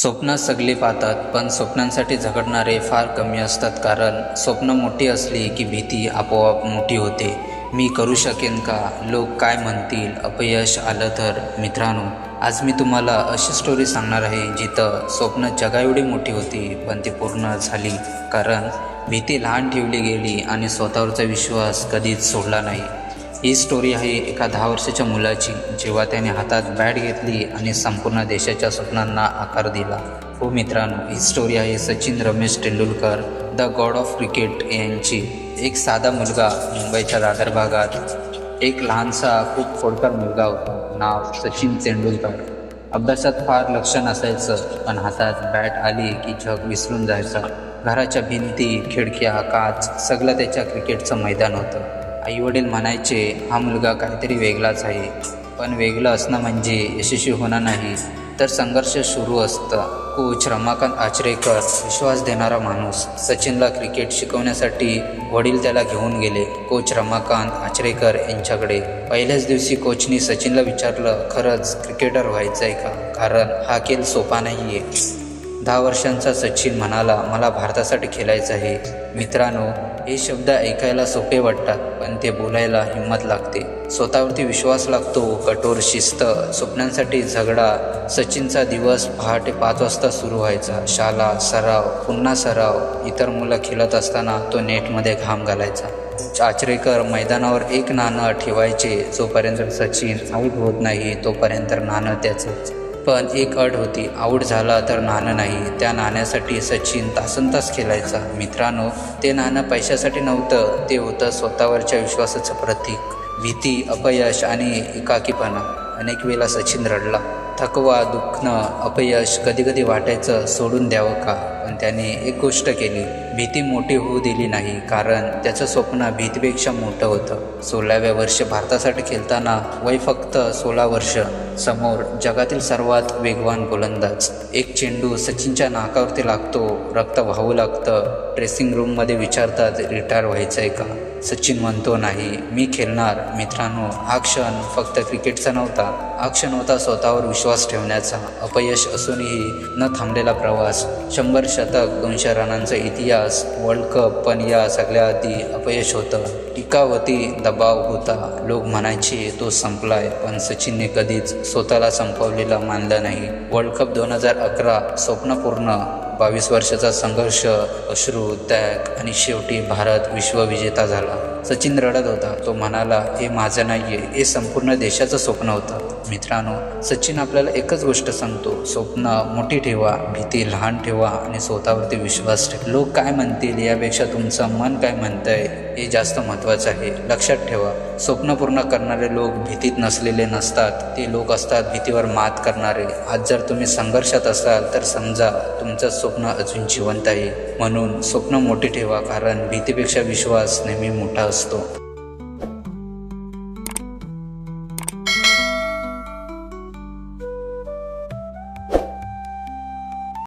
स्वप्न सगळे पाहतात पण स्वप्नांसाठी झगडणारे फार कमी असतात कारण स्वप्न मोठी असली की भीती आपोआप मोठी होते. मी करू शकेन का? लोक काय म्हणतील? अपयश आलं तर? मित्रांनो आज मी तुम्हाला अशी स्टोरी सांगणार आहे जिथं स्वप्न जगाएवढी मोठी होती पण ती पूर्ण झाली. कारण भीती लहान ठेवली गेली आणि स्वतःवरचा विश्वास कधीच सोडला नाही. ही स्टोरी आहे एका दहा वर्षाच्या मुलाची. जेव्हा त्याने हातात बॅट घेतली आणि संपूर्ण देशाच्या स्वप्नांना आकार दिला. हो मित्रांनो ही स्टोरी आहे Sachin Ramesh Tendulkar the god of cricket यांची. एक साधा मुलगा मुंबईच्या दादर भागात एक लहानसा खूप खोडकर मुलगा होता. नाव सचिन तेंडुलकर. अभ्यासात फार लक्ष नसायचं पण हातात बॅट आली की जग विसरून जायचं. घराच्या भिंती खिडक्या काच सगळं त्याच्या क्रिकेटचं मैदान होतं. आईवडील म्हणायचे हा मुलगा काहीतरी वेगळाच आहे. पण वेगळं असणं म्हणजे यशस्वी होणं नाही. तर संघर्ष सुरू असतं. कोच रमाकांत आचरेकर विश्वास देणारा माणूस. सचिनला क्रिकेट शिकवण्यासाठी वडील त्याला घेऊन गेले कोच रमाकांत आचरेकर यांच्याकडे. पहिल्याच दिवशी कोचनी सचिनला विचारलं खरंच क्रिकेटर व्हायचं आहे का? कारण हा खेळ सोपा नाही आहे दहा वर्षांचा सचिन म्हणाला मला भारतासाठी खेळायचं आहे. मित्रांनो हे शब्द ऐकायला सोपे वाटतात पण ते बोलायला हिंमत लागते. स्वतःवरती विश्वास लागतो कठोर शिस्त स्वप्नांसाठी झगडा. सचिनचा दिवस पहाटे पाच वाजता सुरू व्हायचा. शाला सराव पुन्हा सराव. इतर मुलं खेळत असताना तो नेटमध्ये घाम घालायचा. आचरेकर मैदानावर एक नाणं ठेवायचे. जोपर्यंत सचिन आऊट होत नाही तोपर्यंत नाणं त्याचं पण एक अट होती. आऊट झाला तर नाणं नाही. त्या नाण्यासाठी सचिन तासन तास खेळायचा. मित्रांनो ते नाणं पैशासाठी नव्हतं. ते होतं स्वतःवरच्या विश्वासाचं प्रतीक. भीती अपयश आणि एकाकीपणा. अनेक वेळा सचिन रडला. थकवा दुखणं अपयश कधी कधी वाटायचं सोडून द्यावं का? पण त्याने एक गोष्ट केली. भीती मोठी होऊ दिली नाही कारण त्याचं स्वप्न भीतीपेक्षा मोठं होतं. सोळाव्या वर्ष भारतासाठी खेळताना वय फक्त सोळा वर्ष. समोर जगातील सर्वात वेगवान गोलंदाज. एक चेंडू सचिनच्या नाकावरती लागतो रक्त वाहू लागतं. ड्रेसिंग रूममध्ये विचारतात रिटायर व्हायचं आहे का? सचिन म्हणतो नाही मी खेळणार. मित्रांनो हा क्षण फक्त क्रिकेटचा नव्हता. हा क्षण होता स्वतःवर विश्वास ठेवण्याचा. अपयश असूनही न थांबलेला प्रवास. शंभर शतक दोनशे रनांचा इतिहास वर्ल्ड कप पण या सगळ्या आधी अपयश होतं. टीका होती दबाव होता. लोक म्हणायचे तो संपलाय. पण सचिनने कधीच स्वतःला संपवलेला मानलं नाही. वर्ल्ड कप दोन हजार अकरा स्वप्न पूर्ण. बावीस वर्षाचा संघर्ष अश्रू त्याग आणि शेवटी भारत विश्वविजेता झाला. सचिन रडत होता. तो म्हणाला हे माझं नाही आहे हे संपूर्ण देशाचं स्वप्न होतं. मित्रांनो सचिन आपल्याला एकच गोष्ट सांगतो. स्वप्न मोठी ठेवा भीती लहान ठेवा आणि स्वतःवरती विश्वास ठेवा. लोक काय म्हणतील यापेक्षा तुमचं मन काय म्हणतंय हे जास्त महत्त्वाचं आहे. लक्षात ठेवा स्वप्न पूर्ण करणारे लोक भीतीत नसलेले नसतात. ते लोक असतात भीतीवर मात करणारे. आज जर तुम्ही संघर्षात असाल तर समजा तुमचं स्वप्न अजून जिवंत आहे. म्हणून स्वप्न मोठे ठेवा कारण भीतीपेक्षा विश्वास नेहमी मोठा असतो.